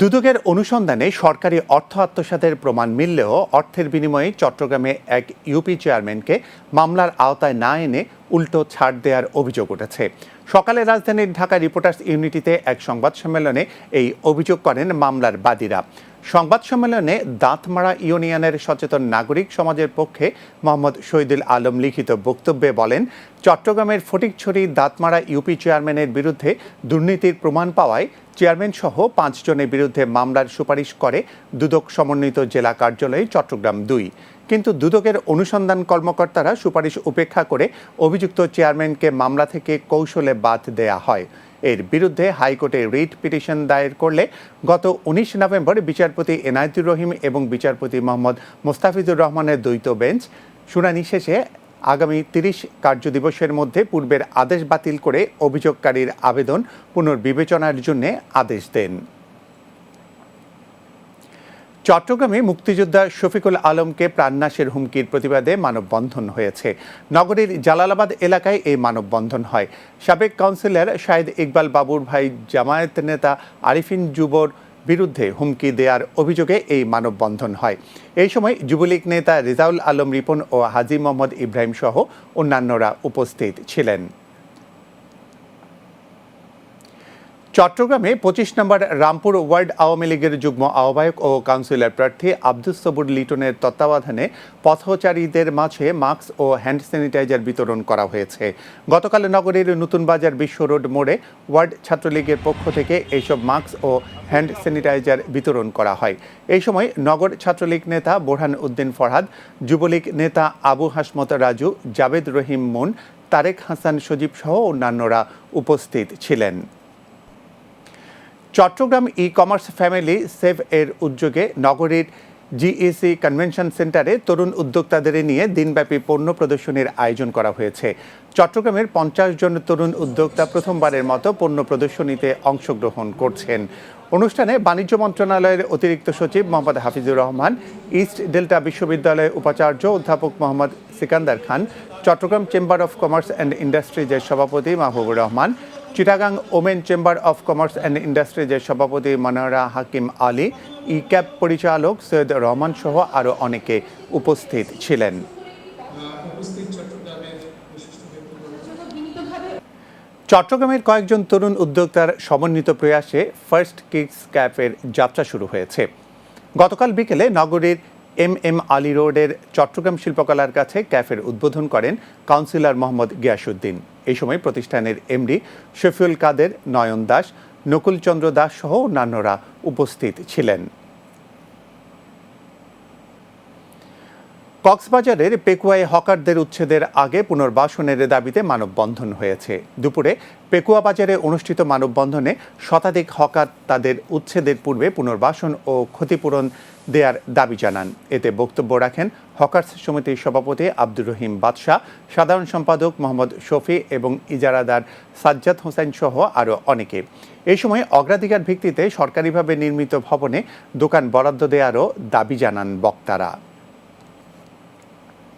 দুদকের অনুসন্ধানে সরকারি অর্থ আত্মসাতের প্রমাণ মিললেও অর্থের বিনিময়ে চট্টগ্রামে এক ইউপি চেয়ারম্যানকে মামলার আওতায় না এনে উল্টো ছাড় দেওয়ার অভিযোগ উঠেছে। সকালে রাজধানীর ঢাকা রিপোর্টার্স ইউনিটিতে এক সংবাদ সম্মেলনে এই অভিযোগ করেন মামলার বাদীরা। সংবাদ সম্মেলনে দাঁতমারা ইউনিয়নের সচেতন নাগরিক সমাজের পক্ষে মোহাম্মদ শহীদুল আলম লিখিত বক্তব্যে বলেন, চট্টগ্রামের ফটিকছড়ি দাঁতমারা ইউপি চেয়ারম্যানের বিরুদ্ধে দুর্নীতির প্রমাণ পাওয়ায় চেয়ারম্যান সহ পাঁচজনের বিরুদ্ধে মামলার সুপারিশ করে দুদক সমন্বিত জেলা কার্যালয়ে চট্টগ্রাম দুই। কিন্তু দুদকের অনুসন্ধান কর্মকর্তারা সুপারিশ উপেক্ষা করে অভিযুক্ত চেয়ারম্যানকে মামলা থেকে কৌশলে বাদ দেয়া হয়। এর বিরুদ্ধে হাইকোর্টে রিট পিটিশন দায়ের করলে গত উনিশ নভেম্বর বিচারপতি এনায়েতুর রহিম এবং বিচারপতি মোহাম্মদ মোস্তাফিজুর রহমানের দ্বৈত বেঞ্চ শুনানি শেষে আগামী তিরিশ কার্যদিবসের মধ্যে পূর্বের আদেশ বাতিল করে অভিযোগকারীর আবেদন পুনর্বিবেচনার জন্য আদেশ দেন। চট্টগ্রামে মুক্তিযোদ্ধা শফিকুল আলমকে প্রাণনাশের হুমকির প্রতিবাদে মানববন্ধন হয়েছে। নগরীর জালালাবাদ এলাকায় এই মানববন্ধন হয়। সাবেক কাউন্সিলর শাহেদ ইকবাল বাবুর ভাই জামায়াত নেতা আরিফিন যুবর বিরুদ্ধে হুমকি দেওয়ার অভিযোগে এই মানববন্ধন হয়। এই সময় যুবলীগ নেতা রেজাউল আলম রিপন ও হাজি মোহাম্মদ ইব্রাহিম সহ অন্যান্যরা উপস্থিত ছিলেন। চট্টগ্রামে পঁচিশ নম্বর রামপুর ওয়ার্ড আওয়ামী লীগের যুগ্ম আহ্বায়ক ও কাউন্সিলর প্রার্থী আব্দুস সবুর লিটনের তত্ত্বাবধানে পথচারীদের মাঝে মাস্ক ও হ্যান্ড স্যানিটাইজার বিতরণ করা হয়েছে। গতকাল নগরীর নতুন বাজার বিশ্ব রোড মোড়ে ওয়ার্ড ছাত্রলীগের পক্ষ থেকে এইসব মাস্ক ও হ্যান্ড স্যানিটাইজার বিতরণ করা হয়। এই সময় নগর ছাত্রলীগ নেতা বোরহান উদ্দিন ফরহাদ, যুবলীগ নেতা আবু হাসমত রাজু জাবেদ রহিম মুন তারেক হাসান সজীব সহ অন্যান্যরা উপস্থিত ছিলেন। Chattogram e commerce family save এর উদ্যোগে নগরীর জিইসি কনভেনশন সেন্টারে তরুণ উদ্যোক্তাদের নিয়ে দিনব্যাপী পণ্য প্রদর্শনীর আয়োজন করা হয়েছে। চট্টগ্রামের পঞ্চাশ জন তরুণ উদ্যোক্তা প্রথমবারের মতো পণ্য প্রদর্শনীতে অংশগ্রহণ করছেন। অনুষ্ঠানে বাণিজ্য মন্ত্রণালয়ের অতিরিক্ত সচিব মোহাম্মদ হাফিজুর রহমান, ইস্ট ডেল্টা বিশ্ববিদ্যালয়ের উপাচার্য অধ্যাপক Mohammad Sikandar Khan, Chattogram chamber of commerce and ইন্ডাস্ট্রিজের সভাপতি Mahbubur Rahman Chittagong women chamber of commerce and ইন্ডাস্ট্রিজের সভাপতি মনোয়ারা হাকিম আলী ই ক্যাব পরিচালক সৈয়দ রহমান সহ আরও অনেকে উপস্থিত ছিলেন। চট্টগ্রামের কয়েকজন তরুণ উদ্যোক্তার সমন্বিত প্রয়াসে ফার্স্ট কিডস ক্যাফের যাত্রা শুরু হয়েছে। গতকাল বিকেলে নগরীর এম এম আলী রোডের চট্টগ্রাম শিল্পকলার কাছে ক্যাফের উদ্বোধন করেন কাউন্সিলর মোহাম্মদ গিয়াসুদ্দিন এই সময় প্রতিষ্ঠানের এমডি শফিউল কাদের, নয়ন দাস, নকুলচন্দ্র দাস সহ অন্যান্যরা উপস্থিত ছিলেন। কক্সবাজারের পেকুয়ায় হকারদের উচ্ছেদের আগে পুনর্বাসনের দাবিতে মানববন্ধন হয়েছে। দুপুরে পেকুয়া বাজারে অনুষ্ঠিত মানববন্ধনে শতাধিক হকার তাদের উচ্ছেদের পূর্বে পুনর্বাসন ও ক্ষতিপূরণ দেয়ার দাবি জানান। এতে বক্তব্য রাখেন হকার্স সমিতির সভাপতি আব্দুর রহিম বাদশাহ, সাধারণ সম্পাদক মোহাম্মদ শফি এবং ইজারাদার সাজ্জাদ হোসেন সহ আরও অনেকে। এই সময় অগ্রাধিকার ভিত্তিতে সরকারিভাবে নির্মিত ভবনে দোকান বরাদ্দ দেওয়ারও দাবি জানান বক্তারা।